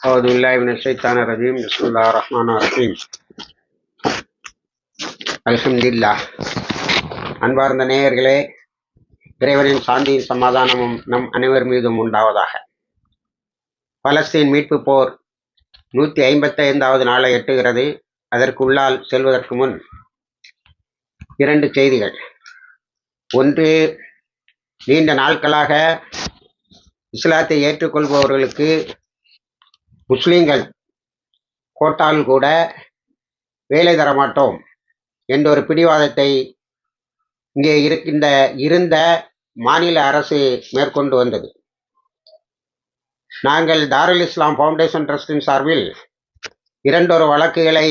أعوذ بالله من الشيطان الرجيم بسم الله الرحمن الرحيم அல்ஹம்துலில்லாஹ் அன்பார்ந்த நேயர்களே இறைவனின் சாந்தியும் சமாதானமும் நம் அனைவர் மீதும் உண்டாவதாக பலஸ்தீன் மீட்பு போர் நூற்றி ஐம்பத்தி ஐந்தாவது நாளை எட்டுகிறது அதற்கு உள்ளால் செல்வதற்கு முன் இரண்டு செய்திகள் ஒன்று நீண்ட நாட்களாக இஸ்லாத்தை ஏற்றுக்கொள்பவர்களுக்கு முஸ்லீம்கள் கோட்டால் கூட வேலை தர மாட்டோம் என்ற ஒரு பிடிவாதத்தை இங்கே இருக்கின்ற இருந்த மாநில அரசு மேற்கொண்டு வந்தது. நாங்கள் தாருல் இஸ்லாம் ஃபவுண்டேஷன் ட்ரஸ்டின் சார்பில் இரண்டொரு வழக்குகளை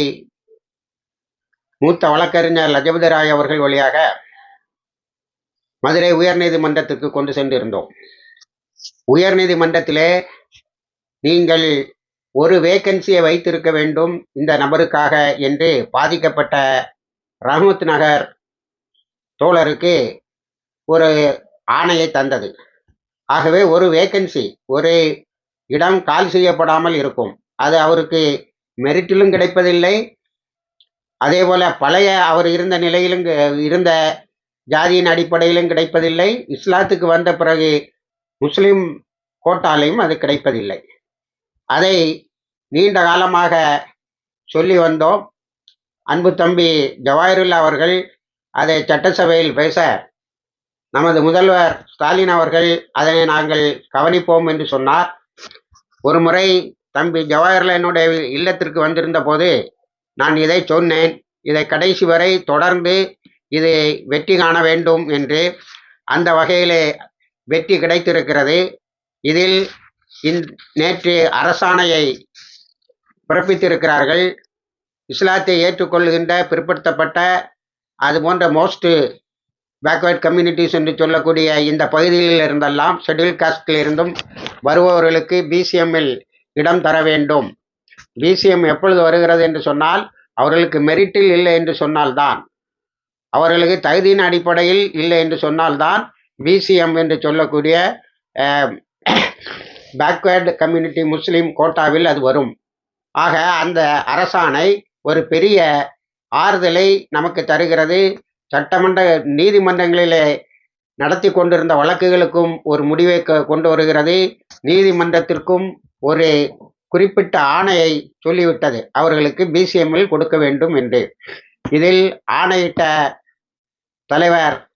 மூத்த வழக்கறிஞர் லஜபதி ராய் அவர்கள் வழியாக மதுரை உயர்நீதிமன்றத்துக்கு கொண்டு சென்றிருந்தோம். உயர்நீதிமன்றத்திலே நீங்கள் ஒரு வேக்கன்சியை வைத்திருக்க வேண்டும் இந்த நபருக்காக என்று பாதிக்கப்பட்ட ரஹமத் நகர் தோழருக்கு ஒரு ஆணையை தந்தது. ஆகவே ஒரு வேக்கன்சி ஒரு இடம் கால் செய்யப்படாமல் இருக்கும். அது அவருக்கு மெரிட்டிலும் கிடைப்பதில்லை. அதே போல் பழைய அவர் இருந்த நிலையிலும் இருந்த ஜாதியின் அடிப்படையிலும் கிடைப்பதில்லை. இஸ்லாத்துக்கு வந்த பிறகு முஸ்லீம் கோட்டாலையும் அது கிடைப்பதில்லை. அதை நீண்ட காலமாக சொல்லி வந்தோம். அன்பு தம்பி ஜவாஹருல்லா அவர்கள் அதை சட்டசபையில் பேச நமது முதல்வர் ஸ்டாலின் அவர்கள் அதனை நாங்கள் கவனிப்போம் என்று சொன்னார். ஒரு முறை தம்பி ஜவாஹர்லால் என்னுடைய இல்லத்திற்கு வந்திருந்த போது நான் இதை சொன்னேன். இதை கடைசி வரை தொடர்ந்து இது வெற்றி காண வேண்டும் என்று அந்த வகையிலே வெற்றி கிடைத்திருக்கிறது. இதில் நேற்று அரசாணையை பிறப்பித்திருக்கிறார்கள். இஸ்லாத்தை ஏற்றுக்கொள்கின்ற பிற்படுத்தப்பட்ட அது போன்ற மோஸ்ட் பேக்வேர்ட் கம்யூனிட்டிஸ் என்று சொல்லக்கூடிய இந்த பகுதிகளில் இருந்தெல்லாம் ஷெட்யூல் காஸ்டில் இருந்தும் வருபவர்களுக்கு பிசிஎம்மில் இடம் தர வேண்டும். பிசிஎம் எப்பொழுது வருகிறது என்று சொன்னால் அவர்களுக்கு மெரிட்டில் இல்லை என்று சொன்னால்தான். அவர்களுக்கு தகுதியின் அடிப்படையில் இல்லை என்று சொன்னால்தான் பிசிஎம் என்று சொல்லக்கூடிய பேக்வேர்டு கம்யூனிட்டி முஸ்லீம் கோட்டாவில் அது வரும். ஆக அந்த அரசாணை ஒரு பெரிய ஆறுதலை நமக்கு தருகிறது. சட்டமன்ற நீதிமன்றங்களிலே நடத்தி கொண்டிருந்த வழக்குகளுக்கும் ஒரு முடிவை கொண்டு வருகிறது. நீதிமன்றத்திற்கும் ஒரு குறிப்பிட்ட ஆணையை சொல்லிவிட்டது. அவர்களுக்கு பிசிஎம்எல் கொடுக்க வேண்டும் என்று. இதில் ஆணையிட்ட தலைவர்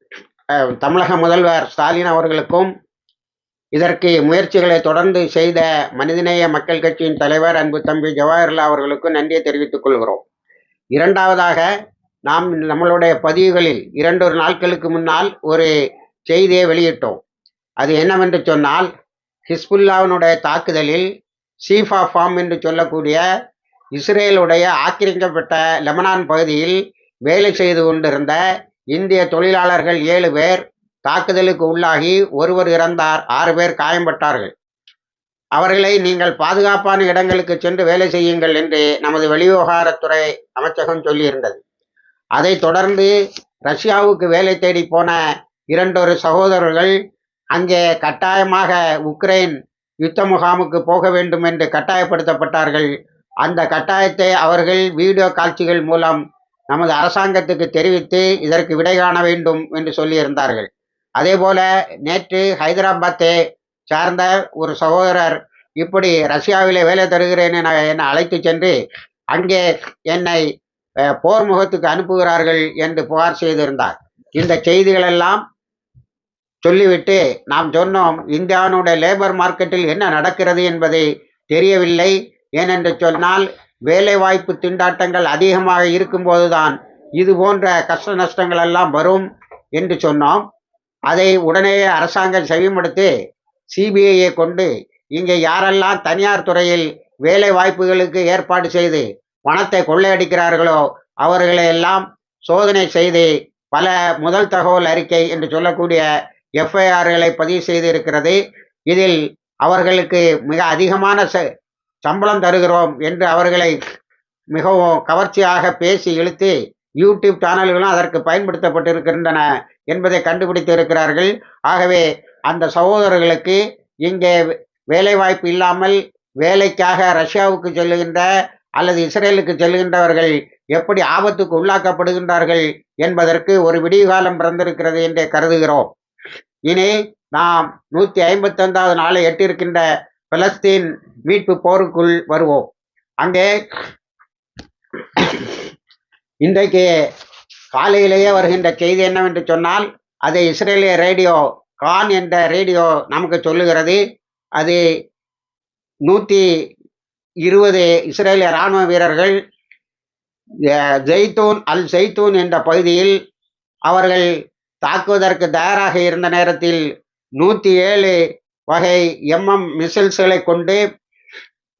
தமிழக முதல்வர் ஸ்டாலின் அவர்களுக்கும் இதற்கு முயற்சிகளை தொடர்ந்து செய்த மனிதநேய மக்கள் கட்சியின் தலைவர் அன்பு தம்பி ஜவஹர்லால் அவர்களுக்கு நன்றியை தெரிவித்துக் கொள்கிறோம். இரண்டாவதாக நாம் நம்மளுடைய பதிவுகளில் இரண்டொரு நாட்களுக்கு முன்னால் ஒரு செய்தியை வெளியிட்டோம். அது என்னவென்று சொன்னால் ஹிஸ்புல்லாவினுடைய தாக்குதலில் சீஃப் ஆஃப் ஃபார்ம் என்று சொல்லக்கூடிய இஸ்ரேலுடைய ஆக்கிரமிக்கப்பட்ட லெமனான் பகுதியில் வேலை செய்து கொண்டிருந்த இந்திய தொழிலாளர்கள் ஏழு பேர் தாக்குதலுக்கு உள்ளாகி ஒருவர் இறந்தார். ஆறு பேர் காயம்பட்டார்கள். அவர்களை நீங்கள் பாதுகாப்பான இடங்களுக்கு சென்று வேலை செய்யுங்கள் என்று நமது வெளிவிவகாரத்துறை அமைச்சகம் சொல்லியிருந்தது. அதைத் தொடர்ந்து ரஷ்யாவுக்கு வேலை தேடி போன இரண்டொரு சகோதரர்கள் அங்கே கட்டாயமாக உக்ரைன் யுத்த முகாமுக்கு போக வேண்டும் என்று கட்டாயப்படுத்தப்பட்டார்கள். அந்த கட்டாயத்தை அவர்கள் வீடியோ காட்சிகள் மூலம் நமது அரசாங்கத்துக்கு தெரிவித்து இதற்கு விடை காண வேண்டும் என்று சொல்லியிருந்தார்கள். அதே போல நேற்று ஹைதராபாத்தை சார்ந்த ஒரு சகோதரர் இப்படி ரஷ்யாவிலே வேலை தருகிறேன் என என்னை அழைத்து சென்று அங்கே என்னை போர் முகத்துக்கு அனுப்புகிறார்கள் என்று புகார் செய்திருந்தார். இந்த செய்திகளெல்லாம் சொல்லிவிட்டு நாம் சொன்னோம் இந்தியாவினுடைய லேபர் மார்க்கெட்டில் என்ன நடக்கிறது என்பதை தெரியவில்லை. ஏனென்று சொன்னால் வேலைவாய்ப்பு திண்டாட்டங்கள் அதிகமாக இருக்கும்போதுதான் இது போன்ற கஷ்ட நஷ்டங்கள் எல்லாம் வரும் என்று சொன்னோம். அதை உடனே அரசாங்கம் செவிமடுத்து சிபிஐயை கொண்டு இங்கே யாரெல்லாம் தனியார் துறையில் வேலை வாய்ப்புகளுக்கு ஏற்பாடு செய்து பணத்தை கொள்ளையடிக்கிறார்களோ அவர்களை எல்லாம் சோதனை செய்து பல முதல் தகவல் அறிக்கை என்று சொல்லக்கூடிய எஃப்ஐஆர்களை பதிவு செய்து இருக்கிறது இதில் அவர்களுக்கு மிக அதிகமான ச சம்பளம் தருகிறோம் என்று அவர்களை மிகவும் கவர்ச்சியாக பேசி இழுத்து யூடியூப் சேனல்களும் அதற்கு பயன்படுத்தப்பட்டிருக்கின்றன. என்பதை கண்டுபிடித்து இருக்கிறார்கள் ஆகவே அந்த சகோதரர்களுக்கு இங்கே வேலைவாய்ப்பு இல்லாமல் வேலைக்காக ரஷ்யாவுக்கு செல்லுகின்ற அல்லது இஸ்ரேலுக்கு செல்கின்றவர்கள் எப்படி ஆபத்துக்கு உள்ளாக்கப்படுகின்றார்கள் என்பதற்கு ஒரு விடியகாலம் பிறந்திருக்கிறது என்றே கருதுகிறோம். இனி நாம் நூற்றி ஐம்பத்தைந்தாவது நாளை எட்டிருக்கின்ற பலஸ்தீன் மீட்பு போருக்குள் வருவோம். அங்கே இன்றைக்கு காலையிலேயே வருகின்ற செய்தி என்னவென்று சொன்னால் அதை இஸ்ரேலிய ரேடியோ கான் என்ற ரேடியோ நமக்கு சொல்லுகிறது. அது நூற்றி இருபது இஸ்ரேலிய இராணுவ வீரர்கள் ஜெய்தூன் அல் ஜெய்தூன் என்ற பகுதியில் அவர்கள் தாக்குவதற்கு தயாராக இருந்த நேரத்தில் நூற்றி ஏழு வகை எம்எம் மிசில்ஸ்களை கொண்டு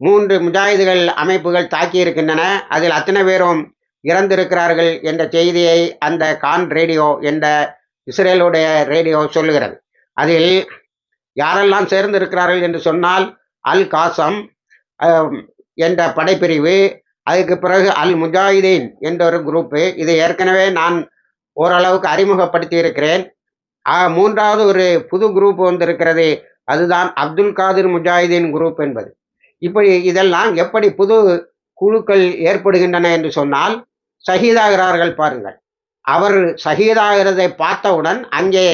மூன்று முஜாஹிதுகள் அமைப்புகள் தாக்கியிருக்கின்றன. அதில் அத்தனை பேரும் இறந்திருக்கிறார்கள் என்ற செய்தியை அந்த கான் ரேடியோ என்ற இஸ்ரேலுடைய ரேடியோ சொல்லுகிறது. அதில் யாரெல்லாம் சேர்ந்திருக்கிறார்கள் என்று சொன்னால் அல் காசம் என்ற படைப்பிரிவு அதுக்கு பிறகு அல் முஜாஹிதீன் என்ற ஒரு குரூப்பு. இதை ஏற்கனவே நான் ஓரளவுக்கு அறிமுகப்படுத்தி இருக்கிறேன். ஆக, மூன்றாவது ஒரு புது குரூப் வந்திருக்கிறது. அதுதான் அப்துல் காதிர் முஜாஹிதீன் குரூப் என்பது. இப்படி இதெல்லாம் எப்படி புது குழுக்கள் ஏற்படுகின்றன என்று சொன்னால் ஷஹீதாகிறார்கள் பாருங்கள். அவர் சகிதாகிறதை பார்த்தவுடன் அங்கே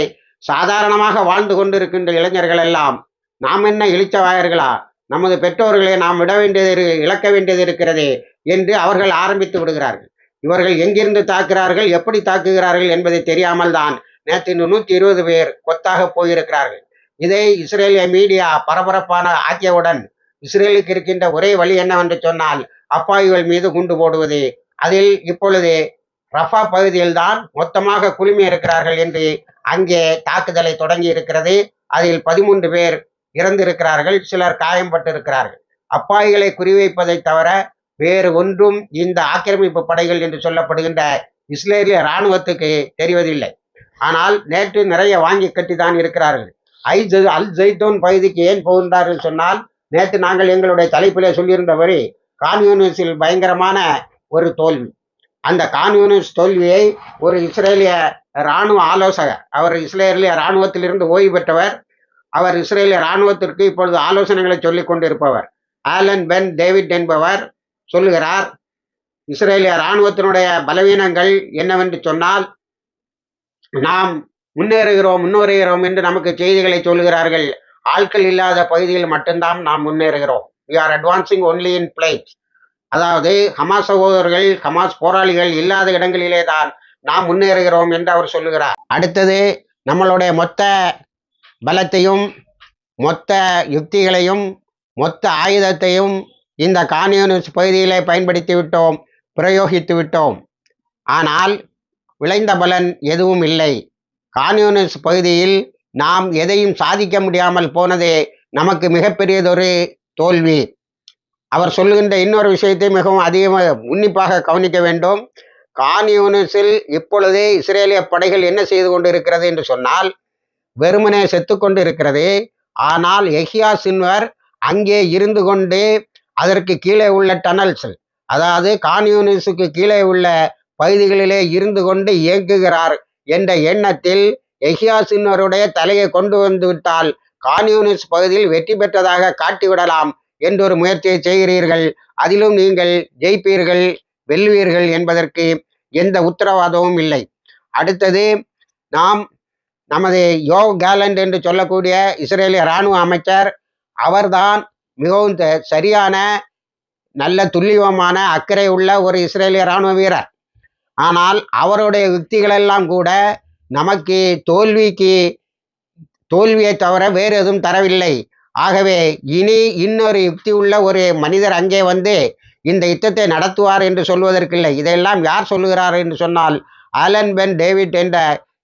சாதாரணமாக வாழ்ந்து கொண்டிருக்கின்ற இளைஞர்கள் எல்லாம் நாம் என்ன இழிச்சவாயர்களா? நமது பெற்றோர்களை நாம் விட வேண்டியது இழக்க வேண்டியது இருக்கிறது என்று அவர்கள் ஆரம்பித்து விடுகிறார்கள். இவர்கள் எங்கிருந்து தாக்குகிறார்கள் எப்படி தாக்குகிறார்கள் என்பதை தெரியாமல் தான் நேற்று நூற்றி இருபது பேர் கொத்தாக போயிருக்கிறார்கள். இதை இஸ்ரேலிய மீடியா பரபரப்பான ஆக்கியவுடன் இஸ்ரேலுக்கு இருக்கின்ற ஒரே வழி என்னவென்று சொன்னால் அப்பாவிகள் மீது குண்டு போடுவது. அதில் இப்பொழுது ரஃபா பகுதியில்தான் மொத்தமாக குழுமி இருக்கிறார்கள் என்று அங்கே தாக்குதலை தொடங்கி இருக்கிறது அதில் பதிமூன்று பேர் இறந்திருக்கிறார்கள் சிலர் காயம்பட்டிருக்கிறார்கள். அப்பாவிகளை குறிவைப்பதை தவிர வேறு ஒன்றும் இந்த ஆக்கிரமிப்பு படைகள் என்று சொல்லப்படுகின்ற இஸ்ரேலிய இராணுவத்துக்கு தெரிவதில்லை. ஆனால் நேற்று நிறைய வாங்கி கட்டி தான் இருக்கிறார்கள். ஐ அல் ஜெய்தோன் பகுதிக்கு ஏன் போகின்றார்கள் சொன்னால் நேற்று நாங்கள் எங்களுடைய தலைப்பிலே சொல்லியிருந்தபடி கான்யூனிஸில் பயங்கரமான ஒரு தோல்வி. அந்த கான்யூனிஸ்ட் தோல்வியை ஒரு இஸ்ரேலிய இராணுவ ஆலோசகர் அவர் இஸ்ரேலிய இராணுவத்திலிருந்து ஓய்வு பெற்றவர். அவர் இஸ்ரேலிய இராணுவத்திற்கு இப்பொழுது ஆலோசனைகளை சொல்லிக் கொண்டிருப்பவர். ஆலன் பென் டேவிட் என்பவர் சொல்லுகிறார் இஸ்ரேலிய இராணுவத்தினுடைய பலவீனங்கள் என்னவென்று சொன்னால் நாம் முன்னேறுகிறோம் முன்னேறுகிறோம் என்று நமக்கு செய்திகளை சொல்லுகிறார்கள். ஆட்கள் இல்லாத பகுதியில் மட்டும்தான் நாம் முன்னேறுகிறோம். We are advancing only in place. அதாவது ஹமாஸ் சகோதரர்கள் ஹமாஸ் போராளிகள் இல்லாத இடங்களிலே தான் நாம் முன்னேறுகிறோம் என்று அவர் சொல்லுகிறார். அடுத்தது நம்மளுடைய மொத்த பலத்தையும் மொத்த யுக்திகளையும் மொத்த ஆயுதத்தையும் இந்த கான்யூனிஸ்ட் பகுதியிலே பயன்படுத்தி விட்டோம் பிரயோகித்து விட்டோம். ஆனால் விளைந்த பலன் எதுவும் இல்லை. கான்யூனிஸ் பகுதியில் நாம் எதையும் சாதிக்க முடியாமல் போனதே நமக்கு மிகப்பெரியதொரு தோல்வி. அவர் சொல்லுகின்ற இன்னொரு விஷயத்தை மிகவும் அதிகமாக உன்னிப்பாக கவனிக்க வேண்டும். கான்யூனிஸில் இப்பொழுதே இஸ்ரேலிய படைகள் என்ன செய்து கொண்டிருக்கிறது என்று சொன்னால் வெறுமனே செத்து கொண்டு இருக்கிறது. ஆனால் எஹியா சின்வர் அங்கே இருந்து கொண்டு அதற்கு கீழே உள்ள டனல்ஸ் அதாவது கான்யூனிஸுக்கு கீழே உள்ள பகுதிகளிலே இருந்து கொண்டு இயங்குகிறார் என்ற எண்ணத்தில் எஹியா சின்வருடைய தலையை கொண்டு வந்து விட்டால் கான்யூனிஸ்ட் பகுதியில் வெற்றி பெற்றதாக காட்டிவிடலாம். என்றொரு முயற்சியை செய்கிறீர்கள். அதிலும் நீங்கள் ஜெயிப்பீர்கள் வெல்வீர்கள் என்பதற்கு எந்த உத்தரவாதமும் இல்லை. அடுத்தது நாம் நமது யோ கேலண்ட் என்று சொல்லக்கூடிய இஸ்ரேலிய இராணுவ அமைச்சர் அவர்தான் மிகவும் சரியான நல்ல துல்லியமான அக்கறை உள்ள ஒரு இஸ்ரேலிய இராணுவ வீரர். ஆனால் அவருடைய யுக்திகளெல்லாம் கூட நமக்கு தோல்விக்கு தோல்வியை தவிர வேறு எதுவும் தரவில்லை. ஆகவே இனி இன்னொரு யுக்தி உள்ள ஒரு மனிதர் அங்கே வந்து இந்த யுத்தத்தை நடத்துவார் என்று சொல்வதற்கில்லை. இதையெல்லாம் யார் சொல்லுகிறார் என்று சொன்னால் ஆலன் பென் டேவிட் என்ற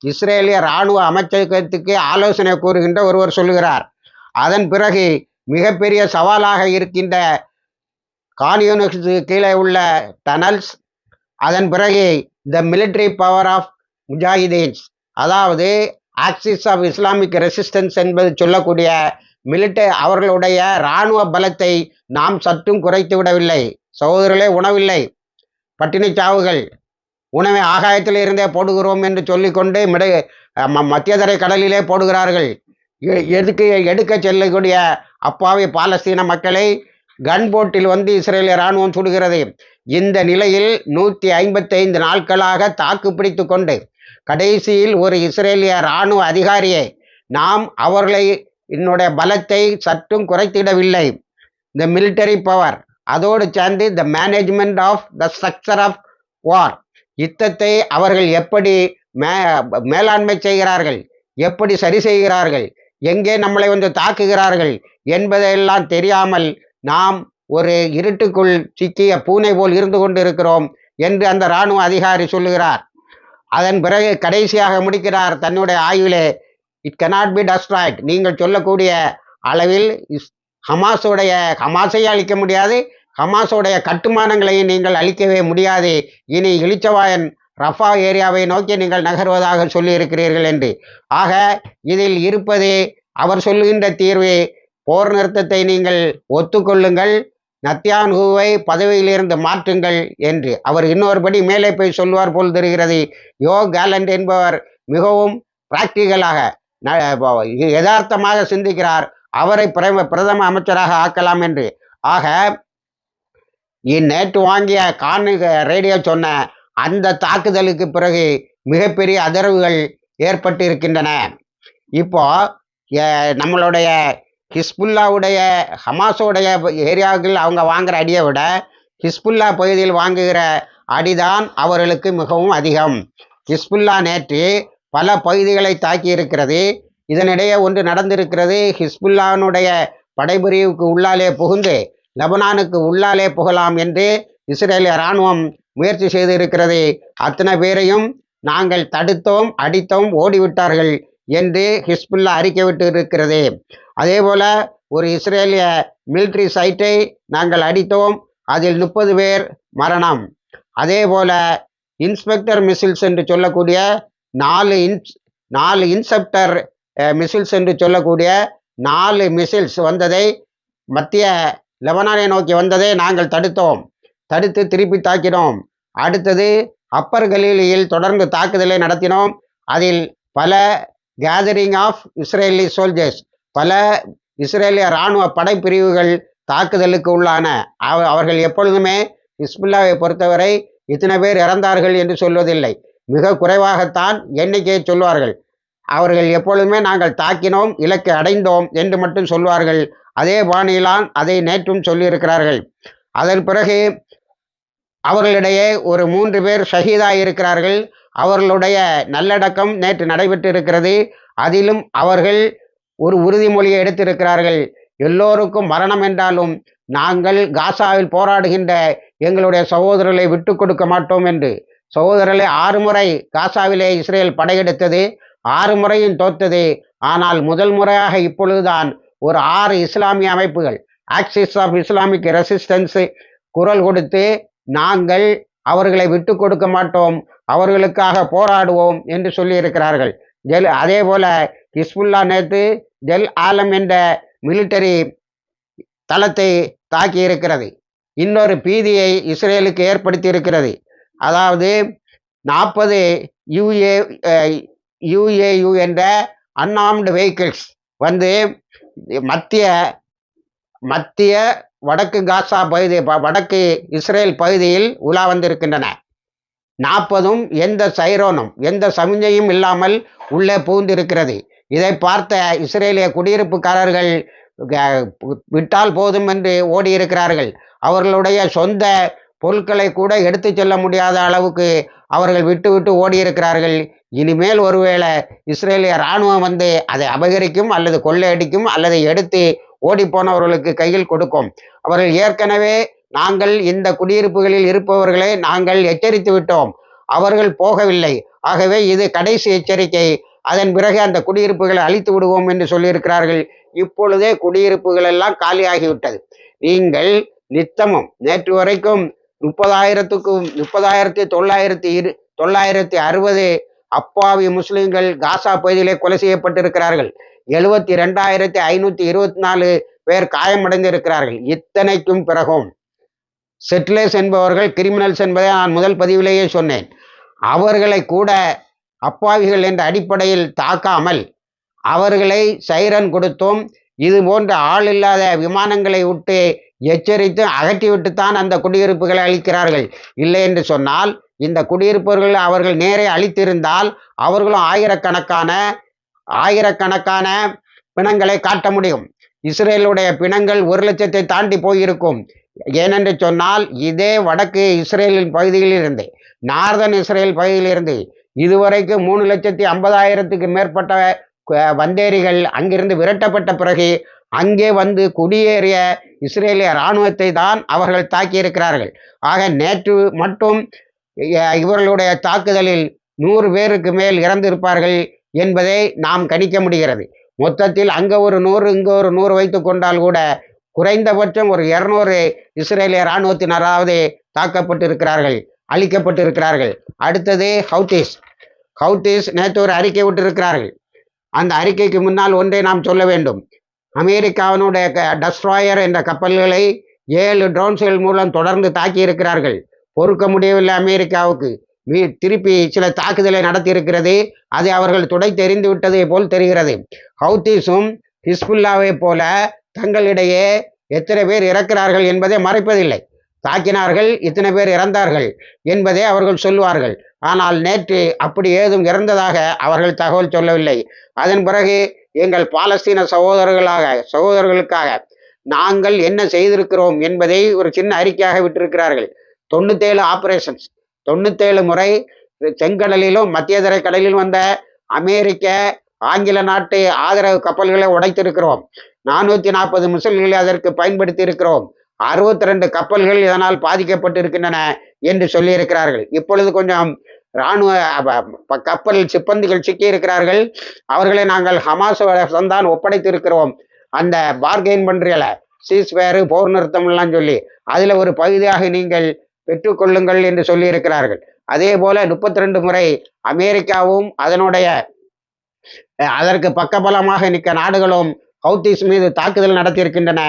இஸ்ரேலிய இராணுவ அமைச்சகத்துக்கு ஆலோசனை கூறுகின்ற ஒருவர் சொல்லுகிறார். அதன் பிறகு மிகப்பெரிய சவாலாக இருக்கின்ற கான்யூனிக்ஸுக்கு கீழே உள்ள டனல்ஸ் அதன் பிறகு த மிலிட்ரி பவர் ஆஃப் முஜாஹிதீன்ஸ் அதாவது ஆக்சிஸ் ஆஃப் இஸ்லாமிக் ரெசிஸ்டன்ஸ் என்பது சொல்லக்கூடிய மிலிட்டரி அவர்களுடைய இராணுவ பலத்தை நாம் சற்றும் குறைத்து விடவில்லை. சகோதரர்களே உணவில்லை. பட்டினி சாவுகள். உணவை ஆகாயத்தில் இருந்தே போடுகிறோம் என்று சொல்லிக்கொண்டு மிட ம- மத்தியதரை கடலிலே போடுகிறார்கள். எ- எதுக்கு எடுக்க செல்லக்கூடிய அப்பாவி பாலஸ்தீன மக்களை கன்போட்டில் வந்து இஸ்ரேலிய ராணுவம் சுடுகிறது. இந்த நிலையில் நூற்றி ஐம்பத்தைந்து நாட்களாக தாக்கு பிடித்து கொண்டு கடைசியில் ஒரு இஸ்ரேலிய இராணுவ அதிகாரியை நாம் அவர்களை என்னுடைய பலத்தை சற்றும் குறைத்திடவில்லை. த மிலிட்டரி பவர் அதோடு சேர்ந்து the management of the structure of war யுத்தத்தை அவர்கள் எப்படி மே மேலாண்மை செய்கிறார்கள்? எப்படி சரி செய்கிறார்கள்? எங்கே நம்மளை வந்து தாக்குகிறார்கள்? என்பதையெல்லாம் தெரியாமல் நாம் ஒரு இருட்டுக்குள் சிக்கிய பூனை போல் இருந்து கொண்டு இருக்கிறோம் என்று அந்த இராணுவ அதிகாரி சொல்லுகிறார். அதன் பிறகு கடைசியாக முடிக்கிறார் தன்னுடைய ஆய்விலே இட் கனாட் பி டஸ்ட்ராய்ட் நீங்கள் சொல்லக்கூடிய அளவில் இஸ்- ஹமாஸுடைய ஹமாஸையும் அழிக்க முடியாது. ஹமாஸுடைய கட்டுமானங்களையும் நீங்கள் அழிக்கவே முடியாது. இனி இளிச்சவாயன் ரஃபா ஏரியாவை நோக்கி நீங்கள் நகர்வதாக சொல்லியிருக்கிறீர்கள் என்று. ஆக இதில் இருப்பது அவர் சொல்லுகின்ற தீர்வு. போர் நிறுத்தத்தை நீங்கள் ஒத்துக்கொள்ளுங்கள். நத்தியான்குவை பதவியிலிருந்து மாற்றுங்கள் என்று. அவர் இன்னொருபடி மேலே போய் சொல்வார் போல் தெரிகிறது. யோ கேலண்ட் என்பவர் மிகவும் பிராக்டிக்கலாக யதார்த்தமாக சிந்திக்கிறார். அவரை பிரதம பிரதம அமைச்சராக ஆக்கலாம் என்று. ஆக இ- நேற்று வாங்கிய கான் ரேடியோ சொன்ன அந்த தாக்குதலுக்கு பிறகு மிகப்பெரிய அதிர்வுகள் ஏற்பட்டு இருக்கின்றன இப்போ நம்மளுடைய ஹிஸ்புல்லாவுடைய ஹமாஸோடைய ஏரியாவில் அவங்க வாங்குற அடியை விட ஹிஸ்புல்லா பகுதியில் வாங்குகிற அடிதான் அவர்களுக்கு மிகவும் அதிகம். ஹிஸ்புல்லா நேற்று பல பகுதிகளை தாக்கி இருக்கிறது இதனிடையே ஒன்று நடந்திருக்கிறது. ஹிஸ்புல்லானுடைய படைபிரிவுக்கு உள்ளாலே புகுந்து லெபனானுக்கு உள்ளாலே புகலாம் என்று இஸ்ரேலிய இராணுவம் முயற்சி செய்திருக்கிறது. அத்தனை பேரையும் நாங்கள் தடுத்தோம் அடித்தோம் ஓடிவிட்டார்கள் என்று ஹிஸ்புல்லா அறிக்கை விட்டு இருக்கிறது அதே போல ஒரு இஸ்ரேலிய மிலிட்ரி சைட்டை நாங்கள் அடித்தோம் அதில் முப்பது பேர் மரணம். அதே போல இன்ஸ்பெக்டர் மிசில்ஸ் என்று சொல்லக்கூடிய நாலு இன்ஸ் நாலு இன்செப்டர் மிசில்ஸ் என்று சொல்லக்கூடிய நாலு மிசில்ஸ் வந்ததை மத்திய லெபனானை நோக்கி வந்ததை நாங்கள் தடுத்தோம். தடுத்து திருப்பி தாக்கினோம். அடுத்தது அப்பர் கலீலியில் தொடர்ந்து தாக்குதலை நடத்தினோம். அதில் பல கேதரிங் ஆஃப் இஸ்ரேலி சோல்ஜர்ஸ் பல இஸ்ரேலிய இராணுவ படைப்பிரிவுகள் தாக்குதலுக்கு உள்ளான. அவ- அவர்கள் எப்பொழுதுமே ஹிஸ்புல்லாவை பொறுத்தவரை இத்தனை பேர் இறந்தார்கள் என்று சொல்வதில்லை. மிக குறைவாகத்தான் எண்ணிக்கையை சொல்வார்கள் அவர்கள் எப்பொழுதுமே நாங்கள் தாக்கினோம் இலக்கை அடைந்தோம் என்று மட்டும் சொல்வார்கள் அதே பாணியிலான் அதை நேற்றும் சொல்லியிருக்கிறார்கள். அதன் பிறகு அவர்களிடையே ஒரு மூன்று பேர் ஷஹீதாக இருக்கிறார்கள் அவர்களுடைய நல்லடக்கம் நேற்று நடைபெற்று இருக்கிறது அதிலும் அவர்கள் ஒரு உறுதிமொழியை எடுத்திருக்கிறார்கள். எல்லோருக்கும் மரணம் என்றாலும் நாங்கள் காசாவில் போராடுகின்ற எங்களுடைய சகோதரர்களை விட்டு கொடுக்க மாட்டோம் என்று. சகோதரர்களே ஆறு முறை காசாவிலே இஸ்ரேல் படையெடுத்தது ஆறு முறையும் தோத்தது. ஆனால் முதல் முறையாக இப்பொழுதுதான் ஒரு ஆறு இஸ்லாமிய அமைப்புகள் ஆக்சிஸ் ஆஃப் இஸ்லாமிக் ரெசிஸ்டன்ஸ் குரல் கொடுத்து நாங்கள் அவர்களை விட்டு கொடுக்க மாட்டோம் அவர்களுக்காக போராடுவோம் என்று சொல்லியிருக்கிறார்கள். ஜெல் அதே போல ஹிஸ்புல்லா நேற்று ஜெல் ஆலம் என்ற மிலிட்டரி தளத்தை தாக்கி இருக்கிறது இன்னொரு பீதியை இஸ்ரேலுக்கு ஏற்படுத்தி இருக்கிறது அதாவது நாற்பது யூஏ யூஏயு என்ற அன்ஆர்ம்டு வெஹிக்கிள்ஸ் வந்து மத்திய மத்திய வடக்கு காசா பகுதி வடக்கு இஸ்ரேல் பகுதியில் உலா வந்திருக்கின்றன. நாற்பதும் எந்த சைரோனும் எந்த சமிஞ்சையும் இல்லாமல் உள்ளே புகுந்திருக்கிறது. இதை பார்த்த இஸ்ரேலிய குடியிருப்புக்காரர்கள் க- விட்டால் போதும் என்று ஓடியிருக்கிறார்கள். அவர்களுடைய சொந்த பொருட்களை கூட எடுத்து செல்ல முடியாத அளவுக்கு அவர்கள் விட்டு விட்டு ஓடியிருக்கிறார்கள். இனிமேல் ஒருவேளை இஸ்ரேலிய இராணுவம் வந்து அதை அபகரிக்கும் அல்லது கொள்ளையடிக்கும் அல்லது எடுத்து ஓடிப்போனவர்களுக்கு கையில் கொடுக்கும். அவர்கள் ஏற்கனவே நாங்கள் இந்த குடியிருப்புகளில் இருப்பவர்களை நாங்கள் எச்சரித்து விட்டோம். அவர்கள் போகவில்லை. ஆகவே இது கடைசி எச்சரிக்கை. அதன் பிறகு அந்த குடியிருப்புகளை அழித்து விடுவோம் என்று சொல்லியிருக்கிறார்கள். இப்பொழுதே குடியிருப்புகள் எல்லாம் காலியாகிவிட்டது. நீங்கள் நித்தமும் நேற்று வரைக்கும் முப்பதாயிரத்துக்கும் முப்பதாயிரத்தி தொள்ளாயிரத்தி இரு தொள்ளாயிரத்தி அறுபது அப்பாவி முஸ்லிம்கள் காசா பகுதியிலே கொலை செய்யப்பட்டிருக்கிறார்கள். எழுபத்தி ரெண்டாயிரத்தி ஐநூற்றி இருபத்தி நாலு பேர் காயமடைந்திருக்கிறார்கள். இத்தனைக்கும் பிறகும் செட்டிலர்ஸ் என்பவர்கள் கிரிமினல்ஸ் என்பதை நான் முதல் பதிவிலேயே சொன்னேன். அவர்களை கூட அப்பாவிகள் என்ற அடிப்படையில் தாக்காமல் அவர்களை சைரன் கொடுத்தும். இது போன்ற ஆள் இல்லாத விமானங்களை விட்டு எச்சரித்து அகற்றிவிட்டுத்தான் அந்த குடியிருப்புகளை அளிக்கிறார்கள் இல்லை என்று சொன்னால் இந்த குடியிருப்பவர்கள் அவர்கள் நேரே அழித்திருந்தால் அவர்களும் ஆயிரக்கணக்கான ஆயிரக்கணக்கான பிணங்களை காட்ட முடியும். இஸ்ரேலுடைய பிணங்கள் ஒரு லட்சத்தை தாண்டி போயிருக்கும். ஏனென்று சொன்னால் இதே வடக்கு இஸ்ரேலின் பகுதியில் இருந்து நார்தன் இஸ்ரேல் பகுதியில் இருந்து இதுவரைக்கும் மூணு லட்சத்தி ஐம்பதாயிரத்துக்கு மேற்பட்ட வந்தேரிகள் அங்கிருந்து விரட்டப்பட்ட பிறகு அங்கே வந்து குடியேறிய இஸ்ரேலிய இராணுவத்தை தான் அவர்கள் தாக்கியிருக்கிறார்கள். ஆக நேற்று மட்டும் இவர்களுடைய தாக்குதலில் நூறு பேருக்கு மேல் இறந்திருப்பார்கள் என்பதை நாம் கணிக்க முடிகிறது. மொத்தத்தில் அங்கே ஒரு நூறு இங்கே ஒரு நூறு வைத்து கொண்டால் கூட குறைந்தபட்சம் ஒரு இரநூறு இஸ்ரேலிய இராணுவத்தினராவது தாக்கப்பட்டிருக்கிறார்கள் அழிக்கப்பட்டிருக்கிறார்கள். அடுத்தது ஹவுதீஸ் ஹவுதீஸ் நேற்று ஒரு அறிக்கை விட்டிருக்கிறார்கள். அந்த அறிக்கைக்கு முன்னால் ஒன்றை நாம் சொல்ல வேண்டும். அமெரிக்காவினுடைய டஸ்ட்ராயர் என்ற கப்பல்களை ஏழு ட்ரோன்ஸ்கள் மூலம் தொடர்ந்து தாக்கி இருக்கிறார்கள். பொறுக்க முடியவில்லை அமெரிக்காவுக்கு. மீ திருப்பி சில தாக்குதலை நடத்தியிருக்கிறது. அதை அவர்கள் துடை தெரிந்து விட்டதை போல் தெரிகிறது. ஹவுத்தீஸும் ஹிஸ்புல்லாவை போல தங்களிடையே எத்தனை பேர் இறக்கிறார்கள் என்பதை மறைப்பதில்லை. தாக்கினார்கள் இத்தனை பேர் இறந்தார்கள் என்பதை அவர்கள் சொல்லுவார்கள் ஆனால் நேற்று அப்படி ஏதும் இறந்ததாக அவர்கள் தகவல் சொல்லவில்லை. அதன் பிறகு எங்கள் பாலஸ்தீன சகோதரர்களாக சகோதரர்களுக்காக நாங்கள் என்ன செய்திருக்கிறோம் என்பதை ஒரு சின்ன அறிக்கையாக விட்டிருக்கிறார்கள். தொண்ணூத்தேழு ஆபரேஷன்ஸ் தொண்ணூத்தேழு முறை செங்கடலிலும் மத்திய தரை கடலிலும் வந்த அமெரிக்க ஆங்கில நாட்டு ஆதரவு கப்பல்களை உடைத்திருக்கிறோம். நானூற்றி நாற்பது மிசல்களை அதற்கு பயன்படுத்தி இருக்கிறோம் அறுபத்தி ரெண்டு கப்பல்கள் இதனால் பாதிக்கப்பட்டிருக்கின்றன என்று சொல்லியிருக்கிறார்கள். இப்பொழுது கொஞ்சம் இராணுவ கப்பல் சிப்பந்திகள் சிக்கியிருக்கிறார்கள் அவர்களை நாங்கள் ஹமாஸ் தான் ஒப்படைத்திருக்கிறோம். அந்த பார்கெயின் பண்றீங்கள சீஸ்வேரு போர் நிறுத்தம் எல்லாம் சொல்லி அதுல ஒரு பகுதியாக நீங்கள் பெற்றுக்கொள்ளுங்கள் என்று சொல்லியிருக்கிறார்கள் அதே போல முப்பத்தி ரெண்டு முறை அமெரிக்காவும் அதனுடைய அதற்கு பக்கபலமாக நிற்க நாடுகளும் ஹவுத்திஸ் மீது தாக்குதல் நடத்தியிருக்கின்றன.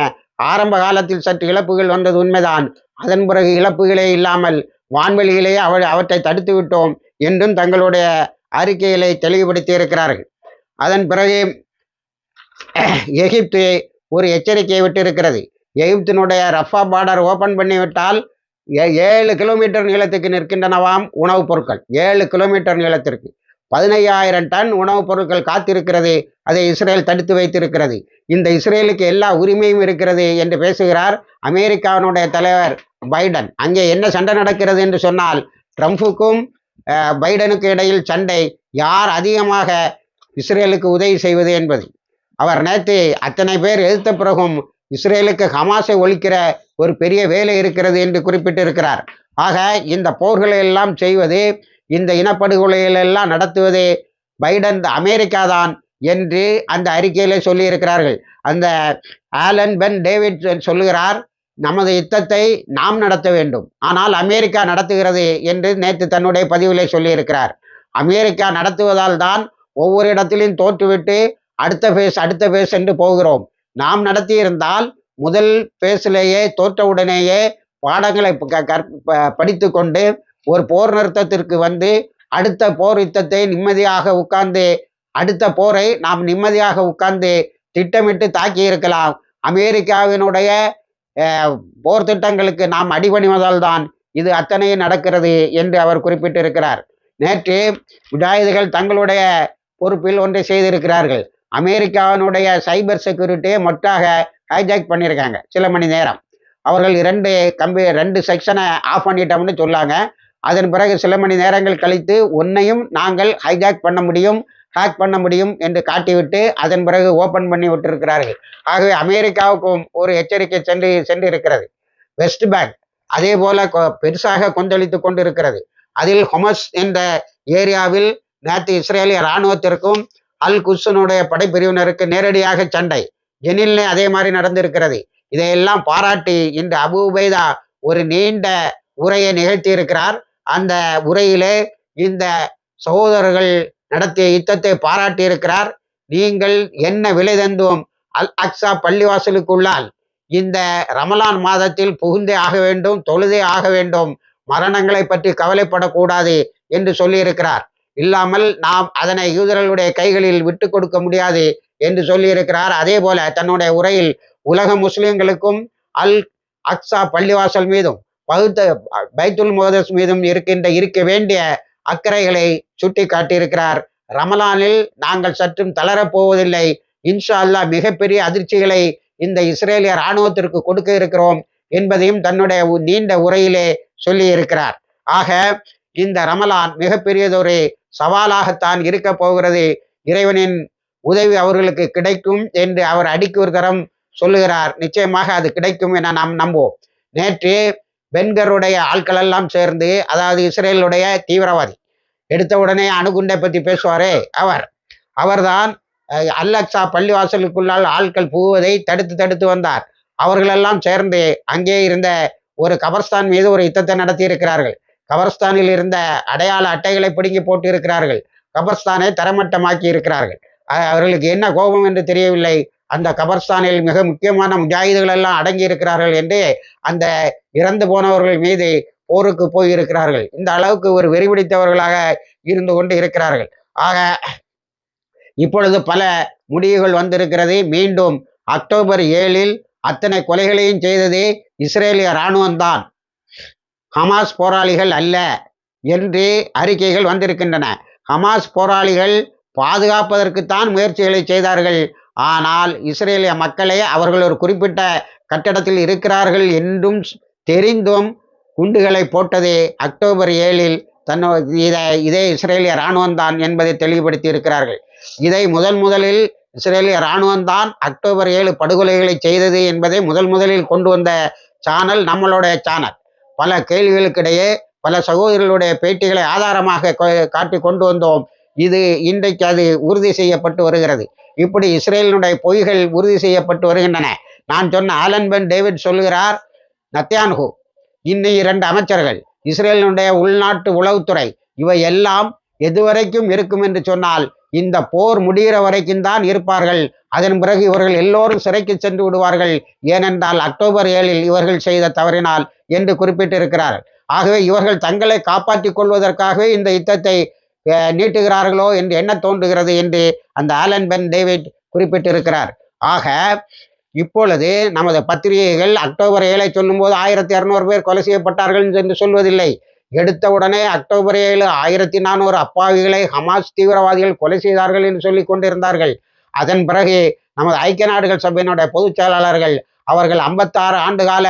ஆரம்ப காலத்தில் சற்று இழப்புகள் வந்தது உண்மைதான். அதன் பிறகு இழப்புகளே இல்லாமல் வான்வெளியிலேயே அவ அவற்றை தடுத்து விட்டோம் என்றும் தங்களுடைய அறிக்கைகளை தெளிவுபடுத்தி இருக்கிறார்கள் அதன் பிறகு எகிப்து ஒரு எச்சரிக்கையை விட்டிருக்கிறது. எகிப்தினுடைய ரஃபா பார்டர் ஓபன் பண்ணிவிட்டால் ஏழு கிலோமீட்டர் நீளத்துக்கு நிற்கின்றனவாம் உணவுப் பொருட்கள். ஏழு கிலோமீட்டர் நீளத்திற்கு. பதினையாயிரம் டன் உணவுப் பொருட்கள் காத்திருக்கிறது. அதை இஸ்ரேல் தடுத்து வைத்திருக்கிறது. இந்த இஸ்ரேலுக்கு எல்லா உரிமையும் இருக்கிறது என்று பேசுகிறார் அமெரிக்காவினுடைய தலைவர் பைடன். அங்கே என்ன சண்டை நடக்கிறது என்று சொன்னால் ட்ரம்ப்புக்கும் பைடனுக்கு இடையில் சண்டை யார் அதிகமாக இஸ்ரேலுக்கு உதவி செய்வது என்பது. அவர் நேற்று அத்தனை பேர் எதிர்த்த பிறகும் இஸ்ரேலுக்கு ஹமாஸை ஒழிக்கிற ஒரு பெரிய வேலை இருக்கிறது என்று குறிப்பிட்டிருக்கிறார். ஆக இந்த போர்களை எல்லாம் செய்வது இந்த இனப்படுகொலைகள் எல்லாம் நடத்துவது பைடன் அமெரிக்கா தான் என்று அந்த அறிக்கையிலே சொல்லியிருக்கிறார்கள். அந்த ஆலன் பென் டேவிட் சொல்லுகிறார் நமது யுத்தத்தை நாம் நடத்த வேண்டும். ஆனால் அமெரிக்கா நடத்துகிறது என்று நேற்று தன்னுடைய பதிவிலே சொல்லியிருக்கிறார். அமெரிக்கா நடத்துவதால் தான் ஒவ்வொரு இடத்திலும் தோற்றுவிட்டு அடுத்த பேஸ் அடுத்த பேஸ் என்று போகிறோம். நாம் நடத்தியிருந்தால் முதல் பேஸிலேயே தோற்றவுடனேயே பாடங்களை க- கற்- ப- படித்து கொண்டு ஒரு போர் நிறுத்தத்திற்கு வந்து அடுத்த போர் யுத்தத்தை நிம்மதியாக உட்கார்ந்து அடுத்த போரை நாம் நிம்மதியாக உட்கார்ந்து திட்டமிட்டு தாக்கி இருக்கலாம் அமெரிக்காவினுடைய போர் திட்டங்களுக்கு நாம் அடிபணிவதால் தான் இது அத்தனையும் நடக்கிறது என்று அவர் குறிப்பிட்டிருக்கிறார். நேற்று முஜாஹிதுகள் தங்களுடைய பொறுப்பில் ஒன்றை செய்திருக்கிறார்கள். அமெரிக்காவினுடைய சைபர் செக்யூரிட்டியை மொட்டாக ஹைஜாக் பண்ணியிருக்காங்க சில மணி நேரம். அவர்கள் இரண்டு கம்பி ரெண்டு செக்ஷனை ஆஃப் பண்ணிட்டோம்னு சொல்லாங்க. அதன் பிறகு சில மணி நேரங்கள் கழித்து ஒன்னையும் நாங்கள் ஹைஜாக் பண்ண முடியும். ஹேக் பண்ண முடியும் என்று காட்டிவிட்டு அதன் பிறகு ஓபன் பண்ணி விட்டிருக்கிறார்கள். ஆகவே அமெரிக்காவுக்கும் ஒரு எச்சரிக்கை சென்று சென்று இருக்கிறது வெஸ்ட் பேங்க் அதே போல கொ- பெருசாக கொந்தளித்து கொண்டு இருக்கிறது அதில் ஹொமஸ் என்ற ஏரியாவில் நேற்று இஸ்ரேலிய இராணுவத்திற்கும் அல் குஸ்னுடைய படைப்பிரிவினருக்கு நேரடியாக சண்டை. ஜெனில்லே அதே மாதிரி நடந்திருக்கிறது. இதையெல்லாம் பாராட்டி இன்று அபு உபைதா ஒரு நீண்ட உரையை நிகழ்த்தி இருக்கிறார் அந்த உரையிலே இந்த சகோதரர்கள் நடத்திய யுத்தத்தை பாராட்டியிருக்கிறார். நீங்கள் என்ன விலை தந்தோம்? அல் அக்ஸா பள்ளிவாசலுக்குள்ளால் இந்த ரமலான் மாதத்தில் புகுந்தே ஆக வேண்டும் தொழுதே ஆக வேண்டும். மரணங்களை பற்றி கவலைப்படக்கூடாது என்று சொல்லியிருக்கிறார். இல்லாமல் நாம் அதனை யூதர்களுடைய கைகளில் விட்டு கொடுக்க முடியாது என்று சொல்லியிருக்கிறார். அதே போல தன்னுடைய உரையில் உலக முஸ்லிம்களுக்கும் அல் அக்ஸா பள்ளிவாசல் மீதும் பௌத்த பைத்துல் முகதஸ் மீதும் இருக்கின்ற இருக்க வேண்டிய அக்கறைகளை சுட்டி காட்டியிருக்கிறார் ரமலானில் நாங்கள் சற்றும் தளரப்போவதில்லை. இன்ஷா அல்லாஹ் மிகப்பெரிய அதிர்ச்சிகளை இந்த இஸ்ரேலிய இராணுவத்திற்கு கொடுக்க இருக்கிறோம் என்பதையும் தன்னுடைய உ- நீண்ட உரையிலே சொல்லி இருக்கிறார் ஆக இந்த ரமலான் மிகப்பெரியதொரு சவாலாகத்தான் இருக்க போகிறது. இறைவனின் உதவி அவர்களுக்கு கிடைக்கும் என்று அவர் அடிக்கு ஒரு தரம் சொல்லுகிறார். நிச்சயமாக அது கிடைக்கும் என நாம் நம்புவோம். நேற்று பெண்களுடைய ஆட்கள் எல்லாம் சேர்ந்து அதாவது இஸ்ரேலுடைய தீவிரவாதி எடுத்த உடனே அணுகுண்டை பற்றி பேசுவாரே அவர். அவர்தான் அஹ், அல்லக்ஸா பள்ளிவாசலுக்குள்ளால் ஆட்கள் புகுவதை தடுத்து தடுத்து வந்தார். அவர்களெல்லாம் சேர்ந்து அங்கே இருந்த ஒரு கபர்ஸ்தான் மீது ஒரு யுத்தத்தை நடத்தி இருக்கிறார்கள் கபர்ஸ்தானில் இருந்த அடையாள அட்டைகளை பிடுங்கி போட்டு இருக்கிறார்கள் கபர்ஸ்தானை தரமட்டமாக்கி இருக்கிறார்கள் அவர்களுக்கு என்ன கோபம் என்று தெரியவில்லை. அந்த கபர்ஸ்தானில் மிக முக்கியமான முஜாஹிதுகள் எல்லாம் அடங்கி இருக்கிறார்கள் என்று அந்த இறந்து போனவர்கள் மீது போருக்கு போய் இருக்கிறார்கள். இந்த அளவுக்கு ஒரு வெறிபிடித்தவர்களாக இருந்து கொண்டு இருக்கிறார்கள். ஆக இப்பொழுது பல முடிவுகள் வந்திருக்கிறது. மீண்டும் அக்டோபர் ஏழில் அத்தனை கொலைகளையும் செய்தது இஸ்ரேலிய இராணுவம்தான். ஹமாஸ் போராளிகள் அல்ல என்று அறிக்கைகள் வந்திருக்கின்றன. ஹமாஸ் போராளிகள் பாதுகாப்பதற்குத்தான் முயற்சிகளை செய்தார்கள். ஆனால் இஸ்ரேலிய மக்களே அவர்கள் ஒரு குறிப்பிட்ட கட்டடத்தில் இருக்கிறார்கள் என்றும் தெரிந்தும் குண்டுகளை போட்டது அக்டோபர் ஏழில் தன்னோ இதை இதே இஸ்ரேலிய இராணுவம்தான் என்பதை தெளிவுபடுத்தி இருக்கிறார்கள். இதை முதல் முதலில் இஸ்ரேலிய இராணுவம்தான் அக்டோபர் ஏழு படுகொலைகளை செய்தது என்பதை முதல் முதலில் கொண்டு வந்த சேனல் நம்மளுடைய சேனல் பல கேள்விகளுக்கிடையே பல சகோதரர்களுடைய பேட்டிகளை ஆதாரமாக காட்டி கொண்டு வந்தோம். இது இன்றைக்கு அது உறுதி செய்யப்பட்டு வருகிறது. இப்படி இஸ்ரேலினுடைய பொய்கள் உறுதி செய்யப்பட்டு வருகின்றன. நான் சொன்ன ஆலன்பென் டேவிட் சொல்கிறார் நத்தியான்ஹு இன்னும் இரண்டு அமைச்சர்கள் இஸ்ரேலினுடைய உள்நாட்டு உளவுத்துறை இவை எல்லாம் எதுவரைக்கும் இருக்கும் என்று சொன்னால் இந்த போர் முடிகிற வரைக்கும் தான் இருப்பார்கள். அதன் பிறகு இவர்கள் எல்லோரும் சிறைக்கு சென்று விடுவார்கள். ஏனென்றால் அக்டோபர் ஏழில் இவர்கள் செய்த தவறினால் என்று குறிப்பிட்டிருக்கிறார்கள் ஆகவே இவர்கள் தங்களை காப்பாற்றிக் கொள்வதற்காகவே இந்த யுத்தத்தை நீட்டுகிறார்களோ என்று என்ன தோன்றுகிறது என்று அந்த ஆலன் பென் டேவிட் குறிப்பிட்டிருக்கிறார். ஆக இப்பொழுது நமது பத்திரிகைகள் அக்டோபர் ஏழை சொல்லும்போது ஆயிரத்தி இரநூறு பேர் கொலை செய்யப்பட்டார்கள் என்று சொல்வதில்லை. எடுத்த உடனே அக்டோபர் ஏழு ஆயிரத்தி நானூறு அப்பாவிகளை ஹமாஸ் தீவிரவாதிகள் கொலை செய்தார்கள் என்று சொல்லி கொண்டிருந்தார்கள். அதன் பிறகு நமது ஐக்கிய நாடுகள் சபையினுடைய பொதுச் செயலாளர்கள் அவர்கள் ஐம்பத்தாறு ஆண்டுகால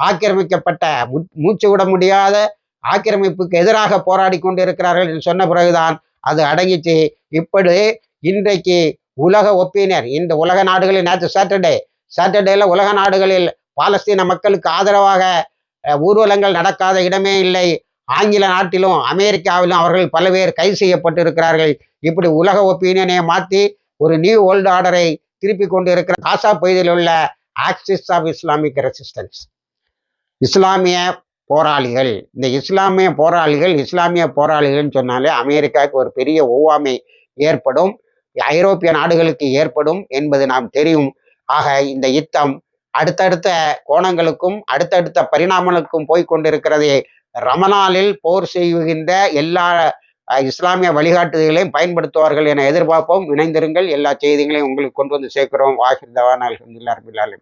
ஆக்கிரமிக்கப்பட்ட மூச்சு விட முடியாத ஆக்கிரமிப்புக்கு எதிராக போராடி கொண்டிருக்கிறார்கள் என்று சொன்ன பிறகுதான் அது அடங்கிச்சு. இப்படி இன்றைக்கு உலக ஒப்பீனியர் இந்த உலக நாடுகளில் நேற்று சாட்டர்டே சாட்டர்டேல உலக நாடுகளில் பாலஸ்தீன மக்களுக்கு ஆதரவாக ஊர்வலங்கள் நடக்காத இடமே இல்லை. ஆங்கில நாட்டிலும் அமெரிக்காவிலும் அவர்கள் பல பேர் கைது செய்யப்பட்டிருக்கிறார்கள். இப்படி உலக ஒப்பீனியனை மாற்றி ஒரு நியூ வேர்ல்டு ஆர்டரை திருப்பி கொண்டு இருக்கிற காசா பகுதியில் உள்ள ஆக்சிஸ் ஆஃப் இஸ்லாமிக் ரெசிஸ்டன்ஸ் இஸ்லாமிய போராளிகள். இந்த இஸ்லாமிய போராளிகள் இஸ்லாமிய போராளிகள்னு சொன்னாலே அமெரிக்காவுக்கு ஒரு பெரிய ஒவ்வாமை ஏற்படும். ஐரோப்பிய நாடுகளுக்கு ஏற்படும் என்பது நாம் தெரியும். ஆக இந்த யுத்தம் அடுத்தடுத்த கோணங்களுக்கும் அடுத்தடுத்த பரிணாமங்களுக்கும் போய் கொண்டிருக்கிறதே. ரமணாலில் போர் செய்கின்ற எல்லா இஸ்லாமிய வழிகாட்டுதல்களையும் பயன்படுத்துவார்கள் என எதிர்பார்ப்போம். இணைந்திருங்கள். எல்லா செய்திகளையும் உங்களுக்கு கொண்டு வந்து சேர்க்கிறோம். வாஹிர் தவான்